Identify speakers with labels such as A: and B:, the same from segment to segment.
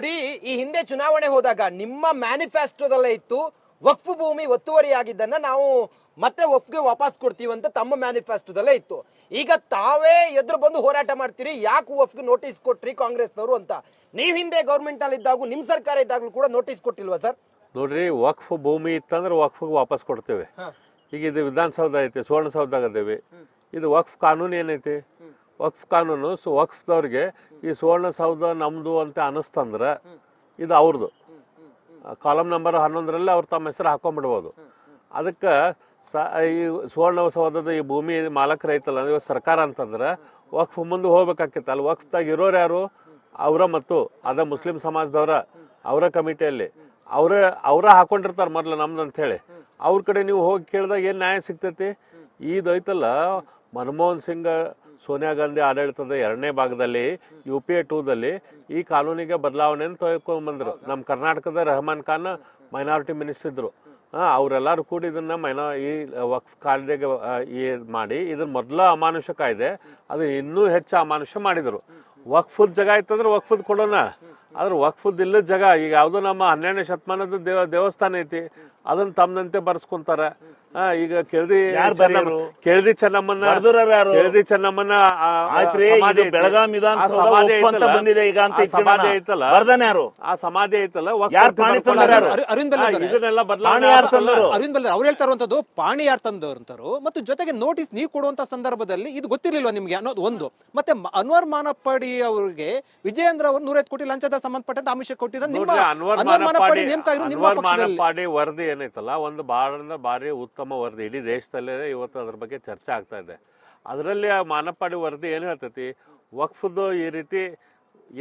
A: ನೋಡಿ ಈ ಹಿಂದೆ ಚುನಾವಣೆ ಹೋದಾಗ ನಿಮ್ಮ ಮ್ಯಾನಿಫೆಸ್ಟೋದಲ್ಲೇ ಇತ್ತು ವಕ್ಫ್ ಭೂಮಿ ಒತ್ತುವರಿಯಾಗಿದ್ದನ್ನ ನಾವು ಮತ್ತೆ ವಕ್ಫ್ಗೆ ವಾಪಸ್ ಕೊಡ್ತೀವಿ ಅಂತ ತಮ್ಮ ಮ್ಯಾನಿಫೆಸ್ಟೋದಲ್ಲೇ ಇತ್ತು. ಈಗ ತಾವೇ ಎದುರು ಬಂದು ಹೋರಾಟ ಮಾಡ್ತೀರಿ ಯಾಕೆ ಒಫ್ಗೆ ನೋಟಿಸ್ ಕೊಟ್ರಿ ಕಾಂಗ್ರೆಸ್ನವರು ಅಂತ. ನೀವು ಹಿಂದೆ ಗೌರ್ಮೆಂಟ್ ಅಲ್ಲಿ ಇದ್ದಾಗೂ ನಿಮ್ಮ ಸರ್ಕಾರ ಇದ್ದಾಗಲೂ ಕೂಡ ನೋಟಿಸ್ ಕೊಟ್ಟಿಲ್ವಾ ಸರ್?
B: ನೋಡ್ರಿ ವಕ್ಫ್ ಭೂಮಿ ಇತ್ತಂದ್ರೆ ವಕ್ಫ್ಗೆ ವಾಪಸ್ ಕೊಡ್ತೇವೆ. ಈಗ ಇದು ವಿಧಾನಸೌಧ ಐತಿ ಸುವರ್ಣಸೌಧ ಇದು ವಕ್ಫ್ ಕಾನೂನು ಏನೈತಿ? ವಕ್ಫ್ ಕಾನೂನು, ಸೊ ವಕ್ಫ್ದವ್ರಿಗೆ ಈ ಸುವರ್ಣಸೌಧ ನಮ್ಮದು ಅಂತ ಅನಿಸ್ತಂದ್ರೆ ಇದು ಅವ್ರದ್ದು ಕಾಲಮ್ ನಂಬರ್ ಹನ್ನೊಂದರಲ್ಲಿ ಅವ್ರು ತಮ್ಮ ಹೆಸರು ಹಾಕೊಂಡ್ಬಿಡ್ಬೋದು ಅದಕ್ಕೆ ಸ ಈ ಸುವರ್ಣಸೌಧದ ಈ ಭೂಮಿ ಮಾಲಕರು ಐತಲ್ಲ ಇವಾಗ ಸರ್ಕಾರ ಅಂತಂದ್ರೆ ವಕ್ಫ್ ಮುಂದೆ ಹೋಗ್ಬೇಕಾಗಿತ್ತು ಅಲ್ಲಿ ವಕ್ಫ್ದಾಗ ಇರೋರು ಯಾರು? ಅವರ ಮತ್ತು ಅದ ಮುಸ್ಲಿಂ ಸಮಾಜದವರ, ಅವರ ಕಮಿಟಿಯಲ್ಲಿ. ಅವರ ಅವರ ಹಾಕೊಂಡಿರ್ತಾರೆ ಮೊದಲು ನಮ್ದು ಅಂತ ಅವ್ರ ಕಡೆ ನೀವು ಹೋಗಿ ಕೇಳಿದಾಗ ಏನು ನ್ಯಾಯ ಸಿಗ್ತೈತಿ? ಇದು ಐತಲ್ಲ, ಮನಮೋಹನ್ ಸಿಂಗ್ ಸೋನಿಯಾ ಗಾಂಧಿ ಆಡಳಿತದ ಎರಡನೇ ಭಾಗದಲ್ಲಿ ಯು ಪಿ ಎ ಟೂದಲ್ಲಿ ಈ ಕಾನೂನಿಗೆ ಬದಲಾವಣೆಯನ್ನು ತೊಗೊಂಡ್ ಬಂದರು. ನಮ್ಮ ಕರ್ನಾಟಕದ ರೆಹಮಾನ್ ಖಾನ್ ಮೈನಾರಿಟಿ ಮಿನಿಸ್ಟರ್ ಇದ್ದರು ಹಾ, ಅವರೆಲ್ಲರೂ ಕೂಡಿ ಇದನ್ನ ಮೈನಾ ಈ ವಕ್ಫ್ ಕಾಯ್ದೆಗೆ ಈ ಮಾಡಿ ಇದನ್ನ ಮೊದಲ ಅಮಾನುಷ ಕಾಯ್ದೆ ಅದು ಇನ್ನೂ ಹೆಚ್ಚು ಅಮಾನುಷ ಮಾಡಿದರು. ವಕ್ಫದ್ ಜಾಗ ಇತ್ತಂದ್ರೆ ವಕ್ಫುದ್ ಕೊಡೋಣ. ಆದ್ರೆ ವಕ್ಫುದ್ ಇಲ್ಲದ ಜಾಗ ಈಗ ಯಾವುದೋ ನಮ್ಮ ಹನ್ನೆರಡನೇ ಶತಮಾನದ ದೇವ, ದೇವಸ್ಥಾನ ಐತಿ. ಅದನ್ನ ತಮ್ಮದಂತೆ ಬರ್ಸ್ಕೊಂತಾರ. ಆ, ಈಗ ಕೆಳದಿ
C: ಯಾರ್?
B: ಕೆಳದಿ ಚೆನ್ನಮ್ಮನ
C: ಯಾರು?
B: ಕೆಳದಿ ಚೆನ್ನಮ್ಮನ ಆ, ಆ,
C: ಆಯ್ತ್ರಿ,
B: ಸಮಾಧಿ
C: ಇದು
B: ಐತಿ.
C: ಬೆಳಗಾಂ
B: ಆ ಸಮಾಧಿ
C: ಒಪ್ಪು ಅಂತ
B: ಐತಲ್ಲ,
C: ಬಂದಿದೆ ಈಗ ಅಂತ
B: ಆ
C: ಇಟ್ಕೊಳ್ಳೋಣ.
B: ಸಮಾಧಿ ಐತಲ್ಲ
C: ಬರ್ದಾನೆ ಯಾರು?
B: ಆ ಸಮಾಧಿ ಐತಲ್ಲ ವಕ್ಫ್
C: ಯಾರ್
B: ಅಂತ
C: ಪಾಣಿ ಯಾರು?
D: ಅರು- ಅರವಿಂದ್.
B: ಇದನ್ನೆಲ್ಲ ಬದಲಾವಣೆ
C: ಪಾಣಿ ಯಾರ್
B: ಆಗ್ತಲ್ಲ.
C: ತಂದವ್ರು?
D: ಅರವಿಂದ್ ಬಲ್ಲರ್ ಅವ್ರು ಹೇಳ್ತಾ ಇರುವಂತದ್ದು ಪಾಣಿ ಯಾರು ತಂದವರಂತರು ಮತ್ತು ಜೊತೆಗೆ ನೋಟಿಸ್ ನೀವು ಕೊಡುವಂತ ಸಂದರ್ಭದಲ್ಲಿ ಇದು ಗೊತ್ತಿರ್ಲಿಲ್ವಾ ನಿಮ್ಗೆ ಅನ್ನೋದು ಒಂದು ಮತ್ತೆ ಮ- ಅನ್ವರ್ ಮಾನಪ್ಪಡಿ ಅವರಿಗೆ ವಿಜಯೇಂದ್ರ ಅವರು ನೂರೈವತ್ತು ಕೋಟಿ ಲಂಚದ ಸಂಬಂಧಪಟ್ಟಂತ ಆಮಿಷ ಕೊಟ್ಟಿದ್ದ ನಿಮ್ಮ
B: ನೋಡ್ರಿ, ಅನ್ವರ್
D: ಅನ್ವರ್ ಮಾನಪ್ಪಡಿ
B: ಮಾನಪಾಡಿ
D: ನೇಮಕ ಆಗಿರೋದು ನಿಮ್ಮ
B: ಅನ್ವರ್
D: ಪಕ್ಷದಲ್ಲಿ
B: ಮಾನಪಾಡಿ ವರದಿ ಏನೈತಲ್ಲ ಒಂದು ಬಾಳ ಅಂದ್ರೆ ಭಾರಿ ಉತ್ತಮ ವರದಿ, ಇಡೀ ದೇಶದಲ್ಲೇ ಇವತ್ತು ಅದ್ರ ಬಗ್ಗೆ ಚರ್ಚೆ ಆಗ್ತಾ ಇದೆ. ಅದರಲ್ಲಿ ಆ ಮಾನಪ್ಪಾಡಿ ವರದಿ ಏನು ಹೇಳ್ತೈತಿ? ವಕ್ಫದ್ದು ಈ ರೀತಿ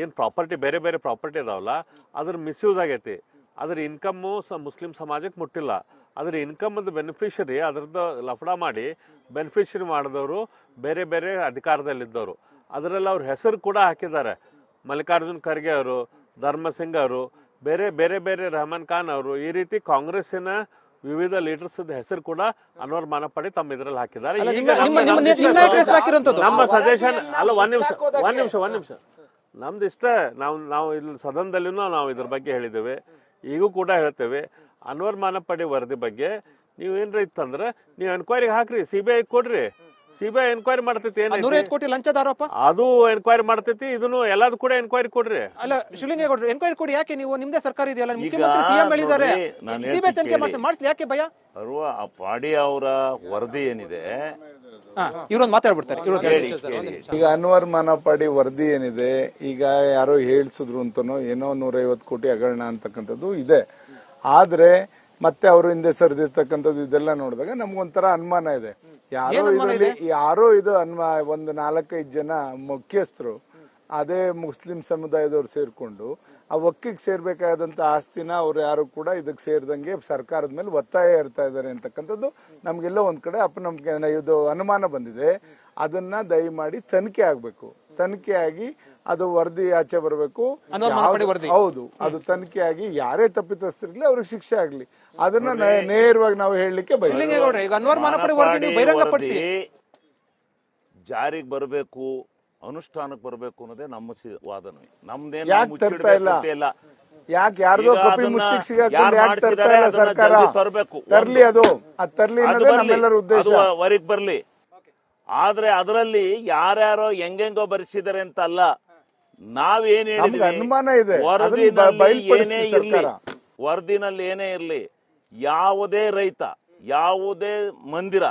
B: ಏನು ಪ್ರಾಪರ್ಟಿ, ಬೇರೆ ಬೇರೆ ಪ್ರಾಪರ್ಟಿ ಇದಾವಲ್ಲ ಅದ್ರ ಮಿಸ್ಯೂಸ್ ಆಗೈತಿ. ಅದ್ರ ಇನ್ಕಮ್ಮು ಸ ಮುಸ್ಲಿಂ ಸಮಾಜಕ್ಕೆ ಮುಟ್ಟಿಲ್ಲ. ಅದ್ರ ಇನ್ಕಮ್ದು ಬೆನಿಫಿಷರಿ ಅದ್ರದ್ದು ಲಫಡ ಮಾಡಿ ಬೆನಿಫಿಷರಿ ಮಾಡಿದವರು ಬೇರೆ ಬೇರೆ ಅಧಿಕಾರದಲ್ಲಿದ್ದವರು. ಅದರಲ್ಲಿ ಅವ್ರ ಹೆಸರು ಕೂಡ ಹಾಕಿದ್ದಾರೆ. ಮಲ್ಲಿಕಾರ್ಜುನ್ ಖರ್ಗೆ ಅವರು, ಧರ್ಮಸಿಂಗ್ ಅವರು, ಬೇರೆ ಬೇರೆ ಬೇರೆ ರೆಹಮಾನ್ ಖಾನ್ ಅವರು, ಈ ರೀತಿ ಕಾಂಗ್ರೆಸ್ಸಿನ ವಿವಿಧ ಲೀಡರ್ಸ್ ಹೆಸರು ಕೂಡ ಅನ್ವರ್ ಮಾನಪಡಿ ತಮ್ಮ ಇದ್ರಲ್ಲಿ ಹಾಕಿದ್ದಾರೆ. ಈಗ
D: ನಿಮ್ಮ-
B: ಸಜೆಷನ್ ಅಲ್ಲ ಒಂದ್ ನಿಮಿಷ ಒಂದ್ ನಿಮಿಷ ಒಂದ್ ನಿಮಿಷ. ನಮ್ದು ಇಷ್ಟ ನಾವು ನಾವು ಇಲ್ಲಿ ಸದನದಲ್ಲಿನೂ ನಾವು ಇದ್ರ ಬಗ್ಗೆ ಹೇಳಿದ್ದೇವೆ. ಈಗೂ ಕೂಡ ಹೇಳ್ತೇವೆ ಅನ್ವರ್ ಮಾನಪಡಿ ವರದಿ ಬಗ್ಗೆ ನೀವು ಏನ್ರ ಇತ್ತಂದ್ರೆ ನೀವು ಎನ್ಕ್ವೈರಿಗೆ ಹಾಕ್ರಿ ಸಿ ಬಿ ಐ ಕೊಡ್ರಿ. ಸಿ ಬಿ ಐ ಎನ್ಕ್ವೈರಿ ಮಾಡ್ತೈತಿ
D: ಕೋಟಿ ಲಂಚದ ಆರೋಪ
B: ಅದು ಎನ್ಕ್ವೈರಿ ಮಾಡ್ತೈತಿ ಇದನ್ನು ಎಲ್ಲಾದು ಕೂಡ ಎನ್ಕ್ವೈರಿ ಕೊಡ್ರಿ.
D: ಅಲ್ಲ ಶಿವಲಿಂಗೇಗೌಡರು ಎನ್ಕ್ವೈರಿ ಕೊಡಿ ಯಾಕೆ ನೀವು ನಿಮ್ದೇ ಸರ್ಕಾರ ಇದೆಯಲ್ಲ?
C: ಈಗ
D: ಮುಖ್ಯಮಂತ್ರಿ ಸಿಎಂ ಹೇಳಿದ್ದಾರೆ. ಸಿಬಿಐ ತನಿಖೆ ಮಾಡಿಸಿ ಮಾಡಿಸ್ಲಿ ಯಾಕೆ ಭಯ?
C: ಅರುವ ಆ ಪಾಡಿ ಅವರ ವರದಿ ಏನಿದೆ?
D: ಇವ್ರೊಂದು ಮಾತಾಡ್ಬಿಡ್ತಾರೆ
E: ಈಗ ಅನ್ವರ್ ಮಾನಪಾಡಿ ವರದಿ ಏನಿದೆ ಈಗ ಯಾರೋ ಹೇಳ್ಸಿದ್ರು ಅಂತನೋ ಏನೋ ನೂರೈವತ್ತು ಕೋಟಿ ಹಗರಣ ಅಂತಕ್ಕಂಥದ್ದು ಇದೆ. ಆದ್ರೆ ಮತ್ತೆ ಅವರು ಹಿಂದೆ ಸರಿದಿರ್ತಕ್ಕಂಥದ್ದು ಇದೆಲ್ಲ ನೋಡಿದಾಗ ನಮ್ಗೊಂಥರ ಅನುಮಾನ ಇದೆ. ಯಾರೋ ಇದರಲ್ಲಿ ಯಾರೋ ಇದು ಅನ್ವ ಒಂದು ನಾಲ್ಕೈದು ಜನ ಮುಖ್ಯಸ್ಥರು ಅದೇ ಮುಸ್ಲಿಂ ಸಮುದಾಯದವ್ರು ಸೇರ್ಕೊಂಡು ಆ ಒಕ್ಕಿಗೆ ಸೇರ್ಬೇಕಾದಂತ ಆಸ್ತಿನ ಅವ್ರು ಯಾರು ಕೂಡ ಇದಕ್ಕೆ ಸೇರಿದಂಗೆ ಸರ್ಕಾರದ ಮೇಲೆ ಒತ್ತಾಯ ಇರ್ತಾ ಇದ್ದಾರೆ ಅಂತಕ್ಕಂಥದ್ದು ನಮ್ಗೆಲ್ಲ ಒಂದ್ ಕಡೆ ಅಪ್ಪ ನಮ್ಗೆ ಇದು ಅನುಮಾನ ಬಂದಿದೆ. ಅದನ್ನ ದಯಮಾಡಿ ತನಿಖೆ ಆಗ್ಬೇಕು. ತನಿಖೆ ಆಗಿ ಅದು ವರದಿ ಆಚೆ ಬರಬೇಕು. ಹೌದು ಅದು ತನಿಖೆ ಆಗಿ ಯಾರೇ ತಪ್ಪಿತಸ್ಥರಿರ್ಲಿ ಅವ್ರಿಗೆ ಶಿಕ್ಷೆ ಆಗ್ಲಿ. ಅದನ್ನ ನೇರವಾಗಿ ನಾವು ಹೇಳಲಿಕ್ಕೆ
C: ಜಾರಿಗೆ ಬರಬೇಕು ಅನುಷ್ಠಾನಕ್ಕೆ ಬರಬೇಕು ಅನ್ನೋದೇ ನಮ್ಮ ವಾದನೆ ನಮ್ದೇನು
E: ಯಾಕೆ ತರ್ತಾ ಇಲ್ಲ?
C: ಇಲ್ಲ.
E: ಯಾಕೆ ಯಾರ್ದೋ ಕಪಿ ಮುಷ್ಟಿಗೆ ಸಿಗಾಕೊಂಡು ಯಾಕೆ ತರ್ತಾ ಇಲ್ಲ ಸರ್ಕಾರ?
C: ತರ್ಬೇಕು.
E: ತರ್ಲಿ. ಅದು. ಅದ್ ತರ್ಲಿ ಅನ್ನೋದೇ ನಮ್ಮೆಲ್ಲರ ಉದ್ದೇಶ.
C: ಅದು ಹೊರಗ್ ಬರ್ಲಿ. ಆದ್ರೆ ಅದರಲ್ಲಿ ಯಾರ್ಯಾರೋ ಹೆಂಗೆಂಗೋ ಬರೆಸಿದಾರೆ ಅಂತ ಅಲ್ಲ ನಾವೇನ್
E: ನಮ್ಗೆ ಅನುಮಾನ ಇದೆ. ಅದನ್ನ
C: ವರದಿನಲ್ಲಿ
E: ಬಯಲ್ಪಡಿಸ್ಲಿ
C: ಏನೇ ಇರಲಿ
E: ಸರ್ಕಾರ.
C: ವರದಿನಲ್ಲಿ ಏನೇ ಇರ್ಲಿ ಯಾವುದೇ ರೈತ ಯಾವುದೇ ಮಂದಿರ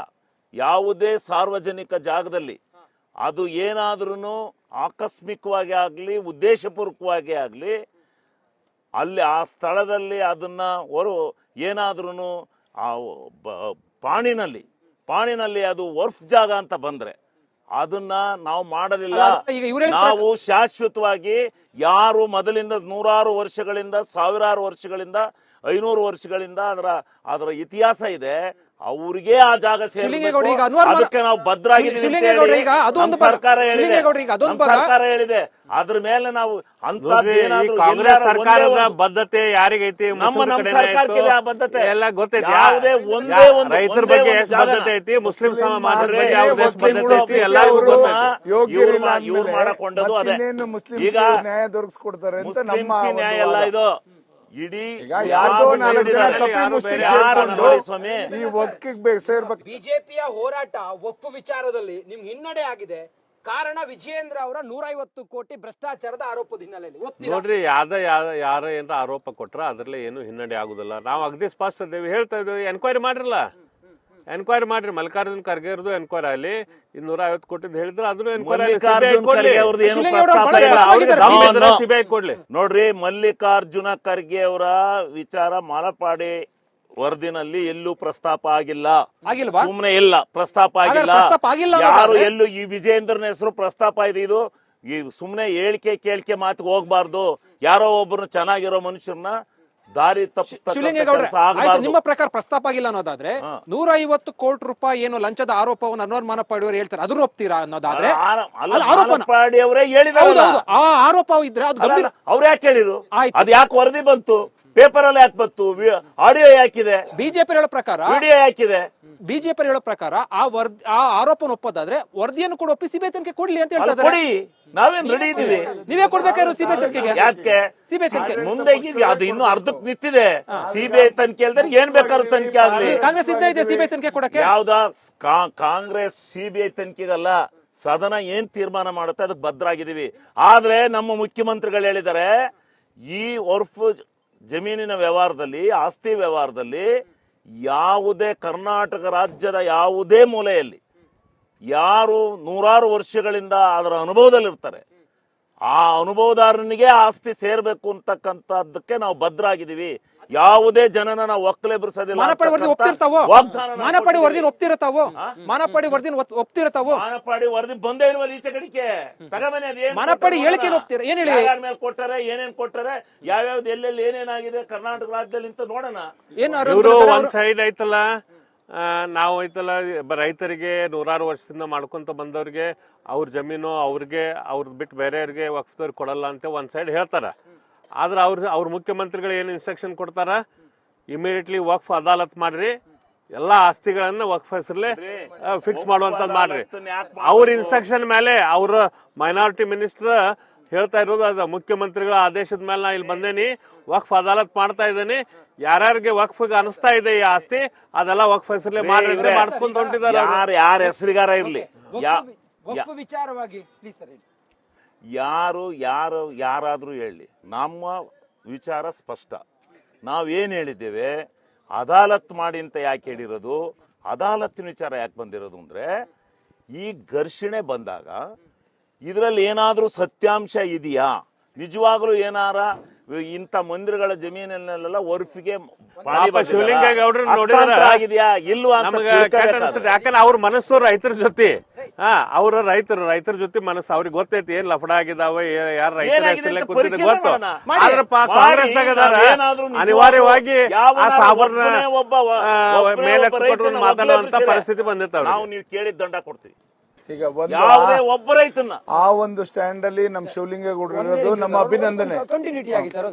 C: ಯಾವುದೇ ಸಾರ್ವಜನಿಕ ಜಾಗದಲ್ಲಿ ಅದು ಏನಾದ್ರೂ ಆಕಸ್ಮಿಕವಾಗಿ ಆಗ್ಲಿ ಉದ್ದೇಶಪೂರ್ವಕವಾಗಿ ಆಗ್ಲಿ ಅಲ್ಲಿ ಆ ಸ್ಥಳದಲ್ಲಿ ಅದನ್ನ ಹೊರ ಏನಾದ್ರೂ ಆ ಬ- ಪಾಣಿನಲ್ಲಿ ಪಾಣಿನಲ್ಲಿ ಅದು ವರ್ಫ್ ಜಾಗ ಅಂತ ಬಂದ್ರೆ. ಅದನ್ನ ನಾವು
D: ಮಾಡಲಿಲ್ಲ.
C: ನಾವು ಶಾಶ್ವತವಾಗಿ ಯಾರು ಮೊದಲಿಂದ ನೂರಾರು ವರ್ಷಗಳಿಂದ ಸಾವಿರಾರು ವರ್ಷಗಳಿಂದ ಐನೂರು ವರ್ಷಗಳಿಂದ ಅದರ ಅದರ ಇತಿಹಾಸ ಇದೆ. ಅವ್ರಿಗೆ ಆ ಜಾಗ ಅದಕ್ಕೆ ನಾವು. ಸರ್ಕಾರ ಹೇಳಿದೆ.
D: ಶಿವಲಿಂಗೇಗೌಡ್ರು ಈಗ ಅದೊಂದು ಭಾಗ.
C: ಸರ್ಕಾರ ಹೇಳಿದೆ. ಅದ್ರ ಮೇಲೆ ನಾವು ಅಂತ
B: ಕಾಂಗ್ರೆಸ್ ಸರ್ಕಾರದ ಬದ್ಧತೆ ಯಾರಿಗೈತಿ?
C: ನಮ್ಮ ನಮ್ಮ ಸರ್ಕಾರಕ್ಕೆ ಆ ಬದ್ಧತೆ.
B: ಎಲ್ಲ ಗೊತ್ತೈತಿ.
C: ಯಾವುದೇ ಒಂದೇ ಒಂದು
B: ರೈತರ ಬಗ್ಗೆ ಬದ್ಧತೆ ಐತಿ? ಮುಸ್ಲಿಂ ಸಮಾಜ
E: ಯೋಗ್ಯರಿಲ್ಲ
C: ಇವ್ರು ಮಾ- ಇವ್ರು
E: ಅಂದ್ಮೇಲೆ
C: ಮಾಡಕೊಂಡದ್ದು ಅದೇ. ಈಗ
E: ನ್ಯಾಯ ದೊರಕಿಸ್ಕೊಡ್ತಾರೆ ಅಂತ ನಮ್ಮ
C: ನ್ಯಾಯ ಇದು. ಇಡೀ
E: ಈ ಒಕ್ಕಿಗೆ ಬೇಕು ಸೇರ್ಬೇಕು.
A: ಬಿಜೆಪಿಯ ಹೋರಾಟ ಒಪ್ಪು ವಿಚಾರದಲ್ಲಿ ನಿಮ್ ಹಿನ್ನಡೆ ಆಗಿದೆ. ಕಾರಣ ವಿಜಯೇಂದ್ರ ಅವರ ನೂರೈವತ್ತು ಕೋಟಿ ಭ್ರಷ್ಟಾಚಾರದ ಆರೋಪದ ಹಿನ್ನೆಲೆಯಲ್ಲಿ?
B: ನೋಡ್ರಿ ಯಾವ್ದ ಯಾರ ಯಾರ ಏನಾರ ಆರೋಪ ಕೊಟ್ರ ಅದ್ರಲ್ಲಿ ಏನು ಹಿನ್ನಡೆ ಆಗುದಿಲ್ಲ. ನಾವು ಅಗದಿ ಸ್ಪಷ್ಟ ಇದ್ದೇವೆ ಹೇಳ್ತಾ ಇದ್ದೇವೆ ಎನ್ಕ್ವೈರಿ ಮಾಡ್ರಲ್ಲ? ಎನ್ಕ್ವೈರಿ ಮಾಡ್ರಿ. ಮಲ್ಲಿಕಾರ್ಜುನ್ ಖರ್ಗೆ ಅವ್ರದ್ದು ಎನ್ಕ್ವೈರಿ ಆಗಲಿ ಇನ್ನೂರ ಐವತ್ತು ಕೋಟಿ ಹೇಳಿದ್ರು ಅದನ್ನು ಎನ್ಕ್ವೈರಿ ಸಿಬಿಐ ಕೊಡ್ಲಿ.
C: ನೋಡ್ರಿ ಮಲ್ಲಿಕಾರ್ಜುನ ಖರ್ಗೆ ಅವರ ವಿಚಾರ ಮಾಲಪಾಡಿ ವರದಿನಲ್ಲಿ ಎಲ್ಲೂ ಪ್ರಸ್ತಾಪ ಆಗಿಲ್ಲ.
D: ಸುಮ್ಮನೆ
C: ಸುಮ್ನೆ ಇಲ್ಲ. ಪ್ರಸ್ತಾಪ ಆಗಿಲ್ಲ. ಯಾರು ಎಲ್ಲೂ ಈ ವಿಜಯೇಂದ್ರನ ಹೆಸರು ಪ್ರಸ್ತಾಪ ಇದೆ ಇದು. ಈ ಸುಮ್ನೆ ಹೇಳಿಕೆ ಕೇಳಿಕೆ ಮಾತಿಗೆ ಹೋಗ್ಬಾರ್ದು. ಯಾರೋ ಒಬ್ಬರು ಚೆನ್ನಾಗಿರೋ ಮನುಷ್ಯರನ್ನ ದಾರಿ
D: ನಿಮ್ಮ ಪ್ರಕಾರ ಪ್ರಸ್ತಾಪ ಆಗಿಲ್ಲ ಅನ್ನೋದಾದ್ರೆ ನೂರ ಐವತ್ತು ಕೋಟಿ ರೂಪಾಯಿ ಏನು ಲಂಚದ ಆರೋಪವನ್ನು ಅನುಮಾನ ಪಾಡಿಯವರು ಹೇಳ್ತಾರೆ ಅದ್ರ ಒಪ್ತೀರಾ ಅನ್ನೋದಾದ್ರೆ? ಆರೋಪ ಇದ್ರೆ ಅದು
C: ಅವ್ರು ಯಾಕೆ
D: ಹೇಳಿದ್ರು.
C: ಅದ್ ಯಾಕೆ ವರದಿ ಬಂತು? ಪೇಪರ್ ಅಲ್ಲಿ ಯಾಕೆ ಬಂತು? ಆಡಿಯೋ ಯಾಕಿದೆ?
D: ಬಿಜೆಪಿ ಹೇಳೋ ಪ್ರಕಾರ
C: ವಿಡಿಯೋ ಯಾಕಿದೆ?
D: ಬಿಜೆಪಿ ಹೇಳೋ ಪ್ರಕಾರ ಆ ವರದಿ ಆ ಆರೋಪನ ಒಪ್ಪೋದಾದ್ರೆ ವರದಿಯನ್ನು ಕೂಡ ಒಪ್ಪಿ ಸಿಬಿಐ ತನಿಖೆ ಕೊಡ್ಲಿ ಅಂತ
C: ಹೇಳ್ತಾರೆ
D: ಹೇಳ್ತಾ ಇದ್ದಾರೆ.
C: ಕೊಡಿ. ನಾವೇನ್ ರೆಡಿ ಇದೀವಿ
D: ನೀವೇ ಕೊಡ್ಬೇಕಾದ್ರು ಸಿಬಿಐ ತನಿಖೆಗೆ?
C: ಯಾಕೆ?
D: ಸಿಬಿಐ ತನಿಖೆ.
C: ಮುಂದೆ ಈಗ ಅದು ಇನ್ನು ಅರ್ಧಕ್ಕೆ ನಿಂತಿದೆ. ಸಿಬಿಐ ತನಿಖೆ ಅಲ್ದ್ರೆ ಏನ್ ಬೇಕಾದ್ರು ತನಿಖೆ ಆಗ್ಲಿ.
D: ಕಾಂಗ್ರೆಸ್ ಇದ್ದ ಇದೆ ಸಿಬಿಐ ತನಿಖೆ ಕೊಡಕ್ಕೆ?
C: ಯಾವ್ದ ಕಾಂಗ್ರೆಸ್ ಸಿಬಿಐ ತನಿಖೆಗಲ್ಲ ಸದನ ಏನ್ ತೀರ್ಮಾನ ಮಾಡುತ್ತೆ? ಅದಕ್ಕೆ ಭದ್ರಾಗಿದ್ದೀವಿ. ಆದ್ರೆ ನಮ್ಮ ಮುಖ್ಯಮಂತ್ರಿಗಳು ಹೇಳಿದ್ದಾರೆ ಈ ಒರ್ಫ್ ಜಮೀನಿನ ವ್ಯವಹಾರದಲ್ಲಿ, ಆಸ್ತಿ ವ್ಯವಹಾರದಲ್ಲಿ ಯಾವುದೇ ಕರ್ನಾಟಕ ರಾಜ್ಯದ ಯಾವುದೇ ಮೂಲೆಯಲ್ಲಿ ಯಾರು ನೂರಾರು ವರ್ಷಗಳಿಂದ ಅದರ ಅನುಭವದಲ್ಲಿರ್ತಾರೆ. ಆ ಅನುಭವದಾರನಿಗೆ ಆಸ್ತಿ ಸೇರಬೇಕು ಅಂತಕ್ಕಂಥದ್ದಕ್ಕೆ ನಾವು ಭದ್ರಾಗಿದ್ದೀವಿ. ಯಾವುದೇ ಜನನ ನಾವು ಒಕ್ಕಲೆಬ್ರಿಸೋದಿಲ್ಲ
D: ಮಾನಪಾಡಿ ವರದಿ ಒಪ್ತಿರ್ತಾವೋ?
C: ವಾಗ್ದಾನ ನಾವು
D: ಮಾನಪಾಡಿ ವರದಿ. ಒಪ್ತಿರ್ತಾವೋ ಮಾನಪಾಡಿ ವರದಿ ಒಪ್ತಿರ್ತಾವೋ
C: ಮಾನಪಾಡಿ ವರದಿ ಬಂದೇ ಇರುವ ಈಚೆ ಕಡಿಕೆ ತಗಮನೆ ಅದೇನ್
D: ಮಾನಪಾಡಿ ಹೇಳಿಕೆ
C: ನೋಡೋಣ.
D: ಏನ್ ಹೇಳಿ?
C: ಯಾರ ಮೇಲೆ ಕೊಟ್ಟಾರೆ ಏನೇನ್ ಕೊಟ್ಟರೆ ಯಾವ್ಯಾವ್ದು ಎಲ್ಲೆಲ್ಲಿ ಏನೇನಾಗಿದೆ ಕರ್ನಾಟಕ ರಾಜ್ಯದಲ್ಲಿ ಅಂತ ನೋಡೋಣ.
D: ಏನು
B: ಇವರು ಒಂದ್ ಸೈಡ್ ಐತಲ್ಲ ಆ, ನಾವು ಐತಲ್ಲ ರೈತರಿಗೆ ನೂರಾರು ವರ್ಷದಿಂದ ಮಾಡ್ಕೊಂತ ಬಂದವ್ರಿಗೆ ಅವ್ರ ಜಮೀನು ಅವ್ರಿಗೆ ಅವ್ರದ್ ಬಿಟ್ಟು ಬೇರೆಯವ್ರಿಗೆ ವಕ್ಫದವ್ರಿಗೆ ಕೊಡಲ್ಲ ಅಂತ ಒಂದ್ ಸೈಡ್ ಹೇಳ್ತಾರ. ಆದ್ರೆ ಅವ್ರ ಅವ್ರ ಮುಖ್ಯಮಂತ್ರಿಗಳು ಏನು ಇನ್ಸ್ಟ್ರಕ್ಷನ್ ಕೊಡ್ತಾರ? ಇಮಿಡಿಯೇಟ್ಲಿ ವಕ್ಫ್ ಅದಾಲತ್ ಮಾಡ್ರಿ. ಎಲ್ಲಾ ಆಸ್ತಿಗಳನ್ನ ವಕ್ಫ್ ಹೆಸರಲ್ಲೇ ಫಿಕ್ಸ್ ಮಾಡುವಂತದ್ ಮಾಡ್ರಿ. ಅವ್ರ ಇನ್ಸ್ಟ್ರಕ್ಷನ್ ಮೇಲೆ ಅವ್ರ ಮೈನಾರಿಟಿ ಮಿನಿಸ್ಟರ್ ಹೇಳ್ತಾ ಇರೋದು ಅದ. ಮುಖ್ಯಮಂತ್ರಿಗಳ ಆದೇಶದ ಮೇಲೆ ನಾ ಇಲ್ಲಿ ಬಂದೇನಿ. ವಕ್ಫ್ ಅದಾಲತ್ ಮಾಡ್ತಾ ಇದ್ದೇನೆ. ಯಾರ್ಯಾರಿಗೆ ವಕ್ಫ್ ಅನಿಸ್ತಾ ಇದೆ ಈ ಆಸ್ತಿ ಅದೆಲ್ಲ ವಕ್ಫ್ ಹೆಸರಲ್ಲೇ ಮಾಡ್ರಿ ಮಾಡಿಸ್ಕೊಂಡ್ ಹೊಂಟಿದ್ದಾರೆ.
C: ಯಾರು ಯಾರ ಹೆಸರಿಗಾರ ಇರ್ಲಿ.
A: ವಿಚಾರವಾಗಿ ಪ್ಲೀಸ್ ಸರ್ ಹೇಳಿ.
C: ಯಾರು ಯಾರು ಯಾರಾದರೂ ಹೇಳಿ, ನಮ್ಮ ವಿಚಾರ ಸ್ಪಷ್ಟ. ನಾವೇನ್ ಹೇಳಿದ್ದೇವೆ, ಅದಾಲತ್ ಮಾಡಿ ಅಂತ ಯಾಕೆ ಹೇಳಿರೋದು, ಅದಾಲತ್ತಿನ ವಿಚಾರ ಯಾಕೆ ಬಂದಿರೋದು ಅಂದರೆ, ಈ ಘರ್ಷಣೆ ಬಂದಾಗ, ಇದರಲ್ಲಿ ಏನಾದರೂ ಸತ್ಯಾಂಶ ಇದೆಯಾ? ನಿಜವಾಗಲೂ ಏನಾರ ಇಂಥ ಮಂದಿರಗಳ ಜಮೀನಲ್ಲೆಲ್ಲ ವರ್ಫಿಗೆ ಆಗಿದೆಯಾ ಇಲ್ವಾ
B: ಯಾಕಂದ್ರೆ ಅವ್ರ ಮನಸ್ಸು ರೈತರ ಜೊತೆ. ಹಾ. ಅವ್ರ ರೈತರು ರೈತರ ಜೊತೆ ಮನಸ್ಸು. ಅವ್ರಿಗೆ ಗೊತ್ತೈತಿ ಏನ್ ಲಫಡ ಆಗಿದಾವ ಯಾರ ರೈತರ ಗೊತ್ತು.
C: ನಿಜವಾಗ್ಲೂ
B: ಅನಿವಾರ್ಯವಾಗಿ
C: ಒಬ್ಬ
B: ಮೇಲೆ ಮಾತಾಡುವಂತ ಪರಿಸ್ಥಿತಿ ಬಂದಿರ್ತಾವ
C: ನಾವು ನೀವು ಕೇಳಿದ ದಂಡ ಕೊಡ್ತೀವಿ.
E: ಈಗ ಒಂದು
C: ಯಾವುದೇ ಒಬ್ಬ ರೈತನ
E: ಆ ಒಂದು ಸ್ಟ್ಯಾಂಡ್ ಅಲ್ಲಿ ನಮ್ ಶಿವಲಿಂಗೇಗೌಡರು ಇರೋದು ನಮ್ಮ ಅಭಿನಂದನೆ.
A: ಕಂಟಿನ್ಯೂಟಿ ಆಗಿ ಸರ್.